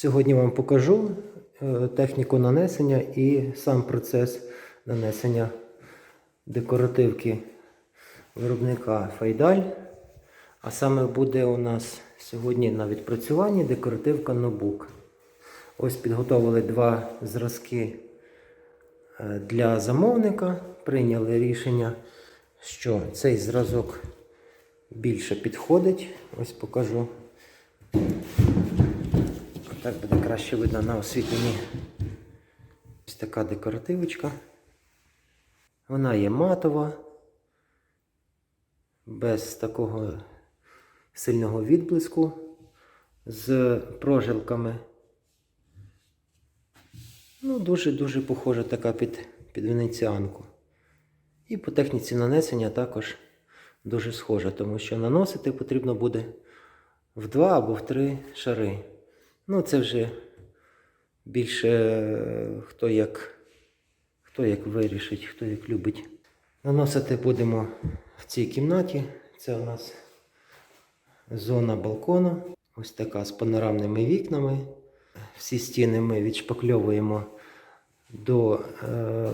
Сьогодні вам покажу е, техніку нанесення і сам процес нанесення декоративки виробника Файдаль. А саме буде у нас сьогодні на відпрацюванні декоративка Нобук. Ось підготовили два зразки е, для замовника. Прийняли рішення, що цей зразок більше підходить. Ось покажу. Так буде краще видно на освітленні. Ось така декоративочка. Вона є матова, без такого сильного відблиску, з прожилками. Ну, дуже-дуже похожа така під, під венеціанку. І по техніці нанесення також дуже схожа, тому що наносити потрібно буде в два або в три шари. Ну, це вже більше е, хто як, хто як вирішить, хто як любить. Наносити будемо в цій кімнаті. Це у нас зона балкону. Ось така з панорамними вікнами. Всі стіни ми відшпакльовуємо до, е,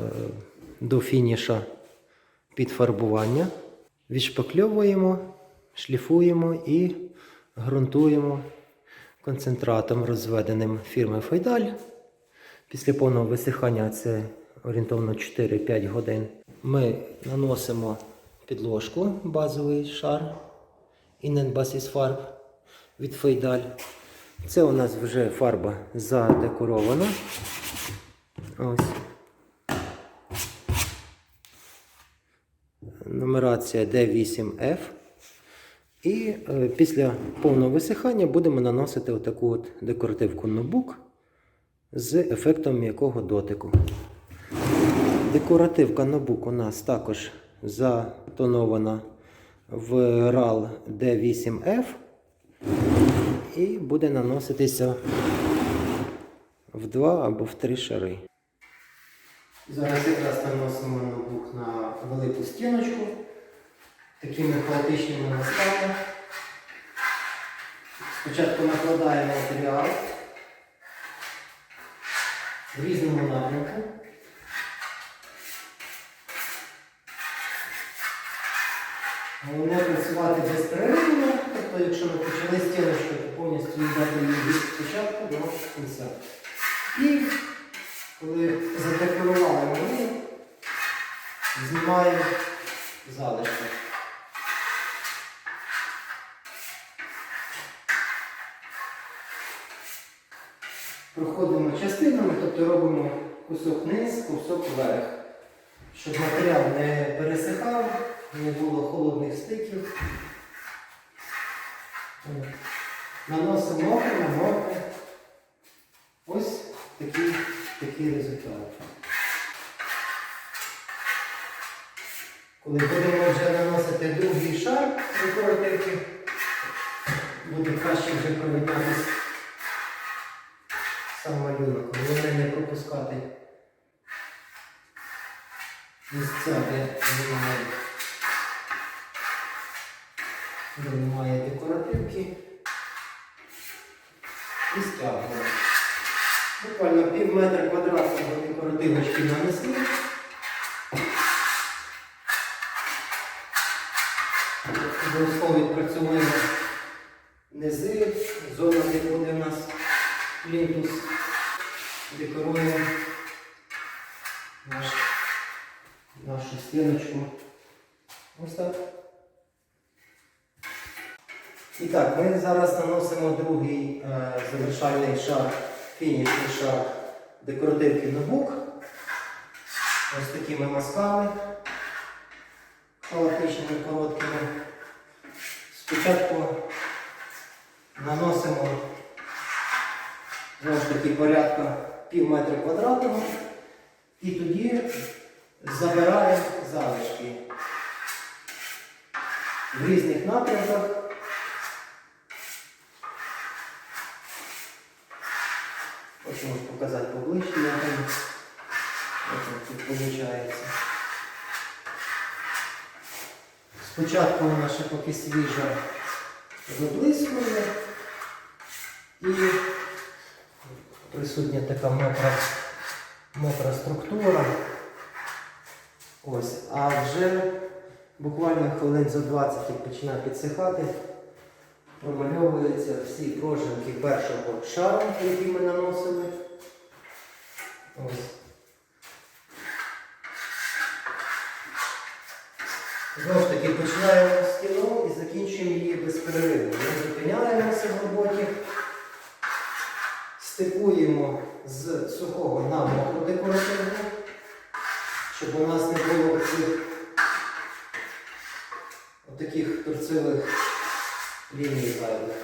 до фініша підфарбування. Відшпакльовуємо, шліфуємо і ґрунтуємо концентратом, розведеним фірми Файдаль. Після повного висихання це орієнтовно 4-5 годин. Ми наносимо підложку, базовий шар Innen Basis Farb від Фейдаль. Це у нас вже фарба задекорована. Ось. Нумерація D8F. І е, після повного висихання будемо наносити отаку от декоративку нобук з ефектом м'якого дотику. Декоративка нобук у нас також затонована в RAL D8F і буде наноситися в два або в три шари. Зараз якраз наносимо ноутбук на велику стіночку такими хаотичними мазками. Спочатку накладаємо матеріал в різному напрямку. Головне працювати безперервно, тобто якщо ми почали стіночку, то повністю їдати її від спочатку до кінця. І коли задекорували ми, знімаємо залишки. Проходимо частинами, тобто робимо кусок низ, кусок вверх, щоб матеріал не пересихав, не було холодних стиків. Наносимо мокре мокре. Ось такий, такий результат. Коли будемо вже наносити другий шар буде краще вже провіднятися сам. Головне не пропускати місця, де немає, де немає декоративки. І стягуємо. Буквально пів метра квадратного декоративочки нанесли. Обов'язково відпрацьовуємо низи, зона, де буде у нас плінтус. Декоруємо наш, нашу стіночку. Ось так. І так, ми зараз наносимо другий е, завершальний шар, фінішний шар декоративки ноутбук. Ось такими мазками халатичними короткими. Спочатку наносимо знову ж таки порядка пів метра квадратного і тоді забираємо залишки в різних напрямках. Хочу вам показати поближче, як воно тут виходить. Спочатку вона ще поки свіжа виблискує і присутня така мокра, мокра структура. Ось, а вже буквально хвилин за 20 як починає підсихати, промальовуються всі прожинки першого шару, який ми наносили. Ось. Знову ж таки починаємо стіну і закінчуємо її без. Ми зупиняємося в роботі, стикуємо з сухого на мокру декоративну, щоб у нас не було цих таких торцевих ліній зайвих.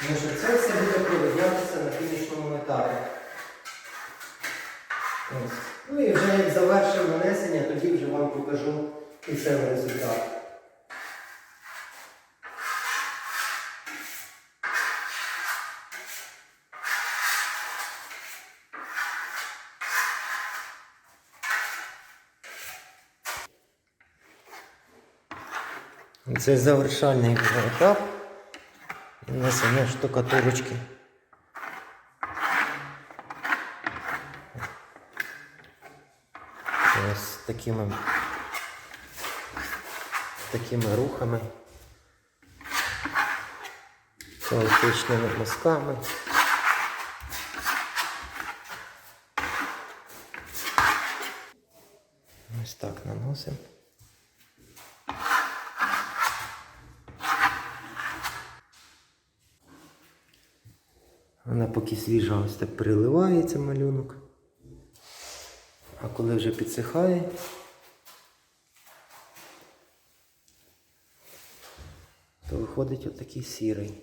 Тому що це все буде проведнятися на фінішному етапі. Ось. Ну і вже як завершимо нанесення, тоді вже вам покажу кінцевий результат. Це завершальний етап нанесення штукатурочки. Ось такими, такими рухами, хаотичними мазками. Ось так наносимо. Вона поки свіжа, ось так переливається малюнок. А коли вже підсихає, то виходить отакий сірий.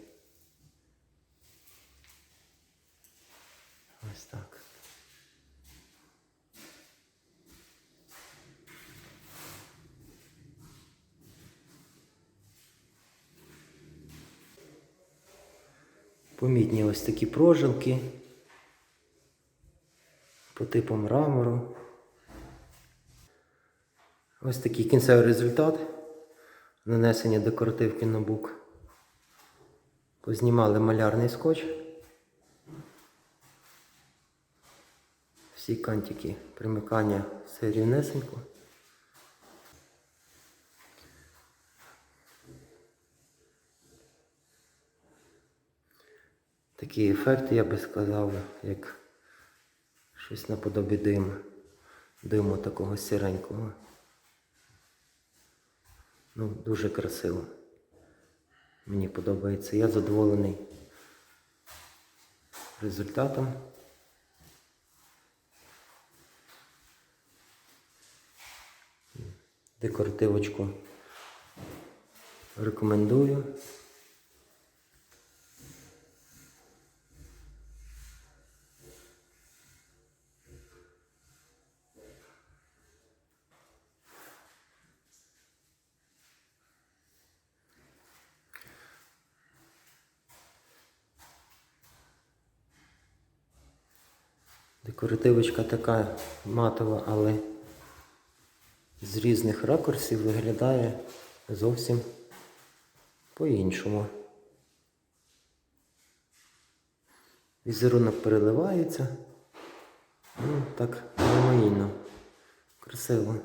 Ось так. Помітні ось такі прожилки по типу мрамору. Ось такий кінцевий результат нанесення декоративки на бук. Познімали малярний скотч. Всі кантики примикання все рівнесенько. Такий ефект, я би сказав, як щось наподобі диму. Диму такого сіренького. Ну, дуже красиво. Мені подобається. Я задоволений результатом. Декоративочку рекомендую. Декоративочка така матова, але з різних ракурсів виглядає зовсім по-іншому. Візерунок переливається. Ну, так гармонійно, красиво.